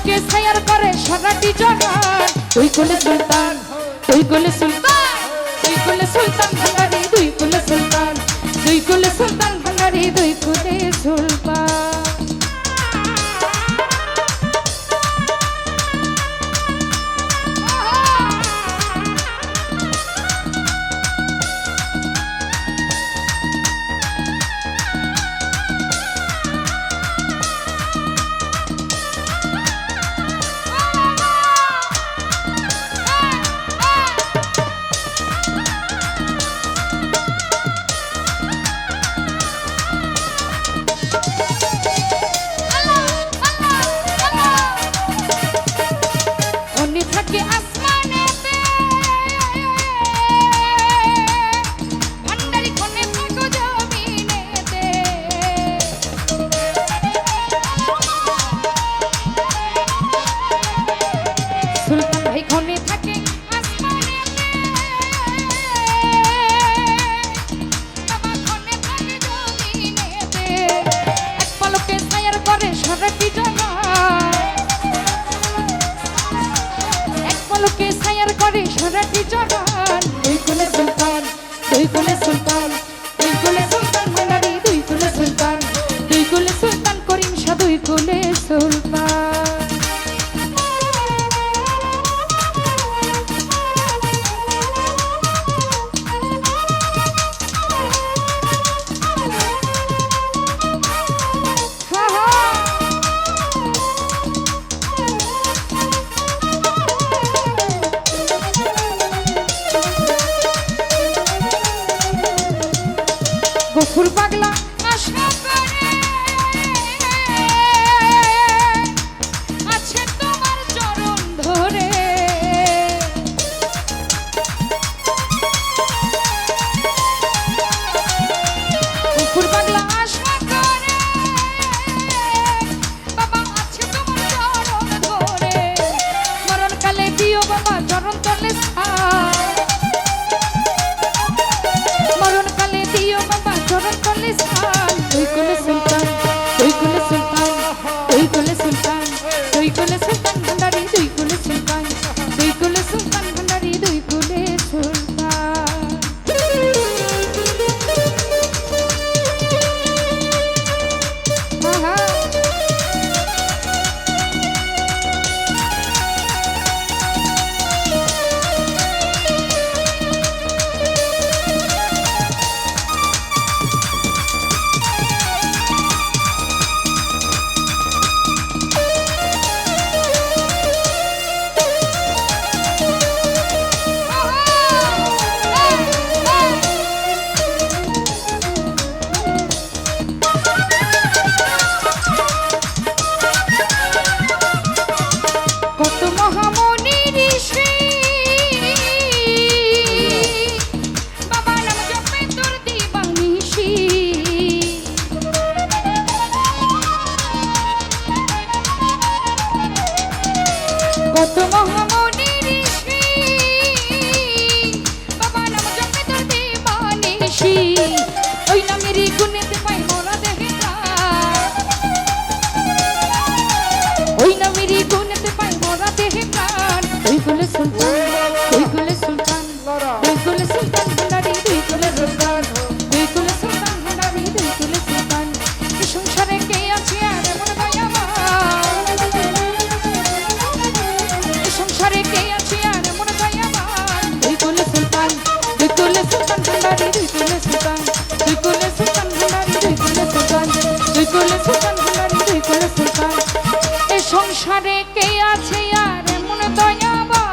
বুকে শেয়ার করে সারাটি জগান তুই কোলে সুলতান তুই কোলে সুলতান তুই কোলে সুলতান ভাঙারি, দুই কোলে সুলতান তুই কোলে সুলতান ভাঙারি, দুই কোলে সুলতান। con eso সংসারে কে আছে আর এমন দয়াবা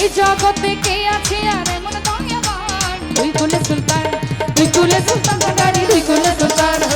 এই জগতে কে আছে আর এমন দয়াবান তুই কুলে সুলতান তুই কুলে সুলতান ভান্ডারি তুই কুলে সুলতান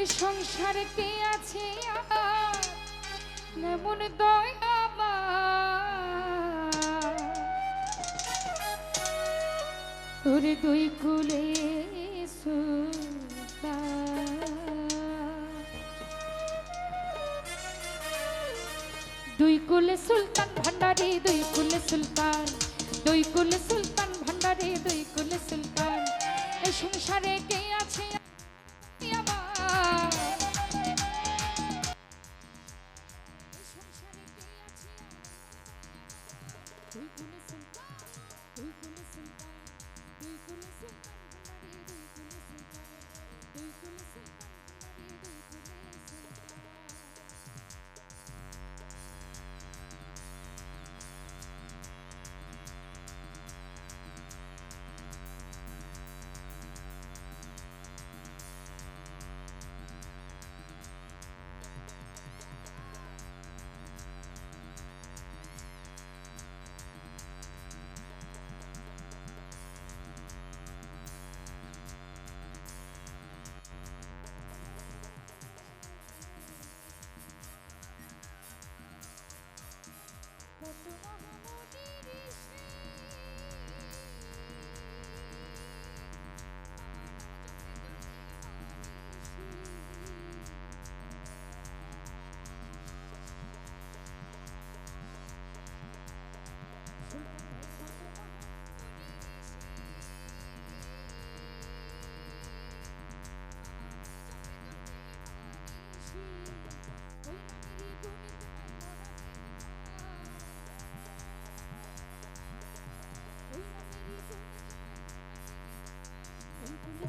এ সংসারে কে আছে? এমন দয়া তোরে দুই কুলে দুই কুলে সুলতান ভান্ডারি, দুই কুলে সুলতান। দুই কুলে সুলতান ভান্ডারি, দুই কুলে সুলতান। এই সংসারে কে আছে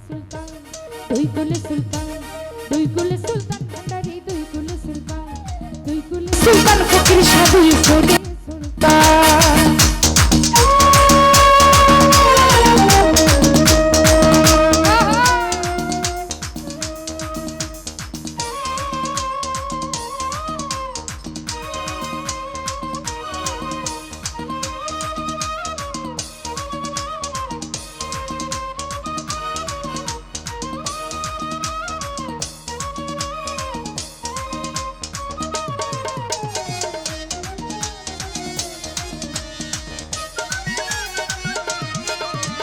সুলতান দুই কুলে সুলতান দুই কুলে সুলতান ভান্ডারি দুই কুলে সুলতান দুই কুলে সুলতান ফকির সাধু সুলতান।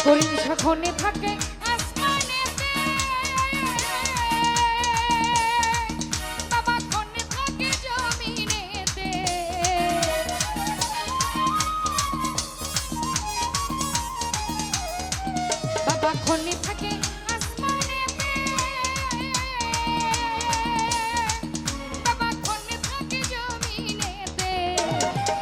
করিম সখনে থাকে